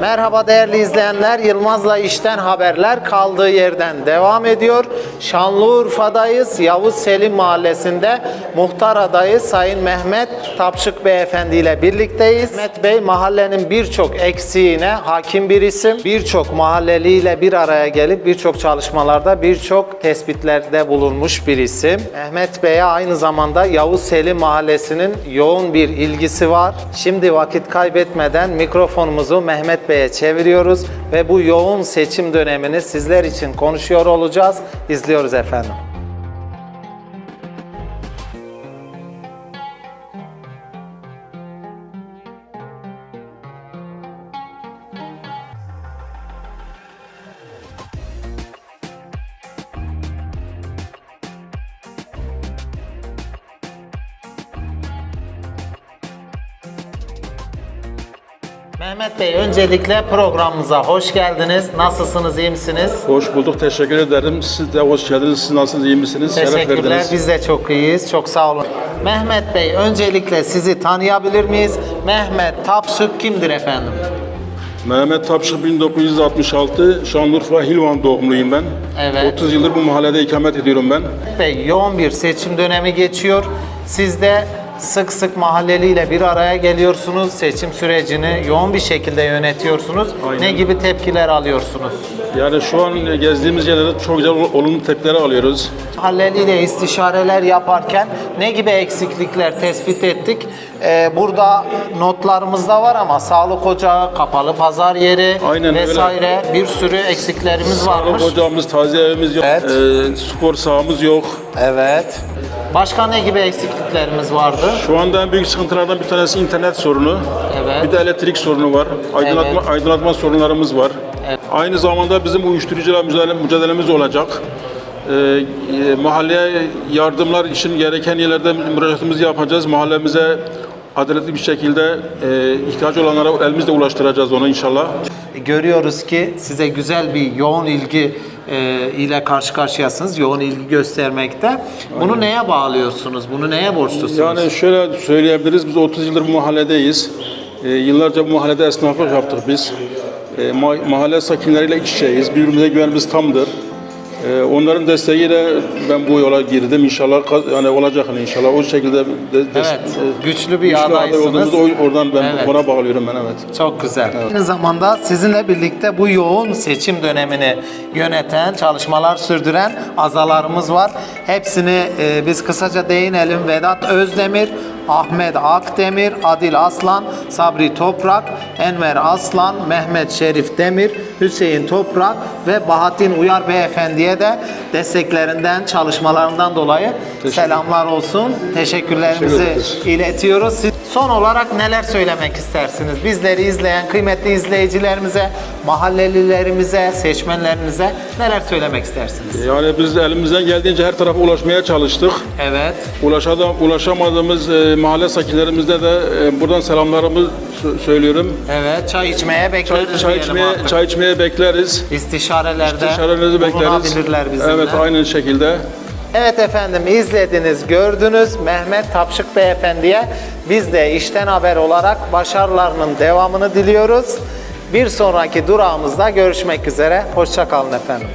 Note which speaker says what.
Speaker 1: Merhaba değerli izleyenler. Yılmaz'la işten haberler kaldığı yerden devam ediyor. Şanlıurfa'dayız. Yavuz Selim Mahallesi'nde muhtar adayı Sayın Mehmet Tapşık Beyefendi ile birlikteyiz. Mehmet Bey mahallenin birçok eksiğine hakim bir isim. Birçok mahalleliyle bir araya gelip birçok çalışmalarda birçok tespitlerde bulunmuş bir isim. Mehmet Bey'e aynı zamanda Yavuz Selim Mahallesi'nin yoğun bir ilgisi var. Şimdi vakit kaybetmeden mikrofonumuzu Mehmet Bey'e çeviriyoruz ve bu yoğun seçim dönemini sizler için konuşuyor olacağız. İzliyoruz efendim. Mehmet Bey öncelikle programımıza hoş geldiniz. Nasılsınız, iyi misiniz?
Speaker 2: Hoş bulduk, teşekkür ederim. Siz de hoş geldiniz. Siz nasılsınız, iyi misiniz?
Speaker 1: Teşekkürler. Biz de çok iyiyiz. Çok sağ olun. Mehmet Bey öncelikle sizi tanıyabilir miyiz? Mehmet Tapşık kimdir efendim?
Speaker 2: Mehmet Tapşık 1966, Şanlıurfa Hilvan doğumluyum ben.
Speaker 1: Evet.
Speaker 2: 30 yıldır bu mahallede ikamet ediyorum ben.
Speaker 1: Bey yoğun bir seçim dönemi geçiyor. Siz de sık sık mahalleliyle bir araya geliyorsunuz. Seçim sürecini yoğun bir şekilde yönetiyorsunuz.
Speaker 2: Aynen.
Speaker 1: Ne gibi tepkiler alıyorsunuz?
Speaker 2: Yani şu an gezdiğimiz yerlerde çok güzel olumlu tepkiler alıyoruz.
Speaker 1: Mahalleliyle istişareler yaparken ne gibi eksiklikler tespit ettik? Ee, burada notlarımızda var ama sağlık ocağı, kapalı pazar yeri
Speaker 2: Aynen öyle.
Speaker 1: vesaire bir sürü eksiklerimiz varmış.
Speaker 2: Sağlık ocağımız, taziye evimiz yok.
Speaker 1: Evet.
Speaker 2: Ee, spor sahamız yok.
Speaker 1: Evet. Başka ne gibi eksikliklerimiz vardı?
Speaker 2: Şu anda en büyük sıkıntılardan bir tanesi internet sorunu.
Speaker 1: Evet.
Speaker 2: Bir de elektrik sorunu var. Aydınlatma,
Speaker 1: Evet.
Speaker 2: aydınlatma sorunlarımız var.
Speaker 1: Evet.
Speaker 2: Aynı zamanda bizim uyuşturucuyla mücadele, mücadelemiz olacak. Ee, e, mahalleye yardımlar için gereken yerlerde müracaatımızı yapacağız. Mahallemize adaletli bir şekilde e, ihtiyaç olanlara elimizle ulaştıracağız onu inşallah.
Speaker 1: Görüyoruz ki size güzel bir yoğun ilgi e, ile karşı karşıyasınız. Yoğun ilgi göstermekte. Bunu neye bağlıyorsunuz? Bunu neye borçlusunuz?
Speaker 2: Yani şöyle söyleyebiliriz, biz 30 yıldır bu mahalledeyiz. Ee, yıllarca bu mahallede esnaflık yaptık biz. Ee, ma- mahalle sakinleriyle iç içeyiz, birbirimize güvenimiz tamdır. Ee, onların desteğiyle ben bu yola girdim. İnşallah yani olacak hani inşallah o şekilde de,
Speaker 1: Evet, güçlü bir
Speaker 2: aday
Speaker 1: adaysınız.
Speaker 2: o- oradan ben
Speaker 1: Evet.
Speaker 2: ona bağlıyorum ben evet.
Speaker 1: Çok güzel. Aynı zamanda sizinle birlikte bu yoğun seçim dönemini yöneten, çalışmalar sürdüren azalarımız var. Hepsini e, biz kısaca değinelim. Vedat Özdemir, Ahmet Akdemir, Adil Aslan, Sabri Toprak, Enver Aslan, Mehmet Şerif Demir, Hüseyin Toprak ve Bahattin Uyar Beyefendiye de desteklerinden, çalışmalarından dolayı selamlar olsun. Teşekkürlerimizi
Speaker 2: Teşekkür
Speaker 1: iletiyoruz. Siz son olarak neler söylemek istersiniz? Bizleri izleyen kıymetli izleyicilerimize, mahallelilerimize, seçmenlerinize neler söylemek istersiniz?
Speaker 2: Yani biz elimizden geldiğince her tarafa ulaşmaya çalıştık.
Speaker 1: Evet.
Speaker 2: Ulaşada, ulaşamadığımız e, mahalle sakinlerimizde de e, buradan selamlarımı sö- söylüyorum.
Speaker 1: Evet. Çay içmeye bekleriz
Speaker 2: Çay, çay
Speaker 1: diyelim
Speaker 2: içmeye,
Speaker 1: artık.
Speaker 2: çay içmeye bekleriz.
Speaker 1: İstişarelerde
Speaker 2: İstişarelerinizi bekleriz.
Speaker 1: bulunabilirler bizimle.
Speaker 2: Evet, aynı şekilde.
Speaker 1: Evet efendim izlediniz, gördünüz Mehmet Tapşık Beyefendi'ye biz de işten haber olarak başarılarının devamını diliyoruz. Bir sonraki durağımızda görüşmek üzere. Hoşçakalın efendim.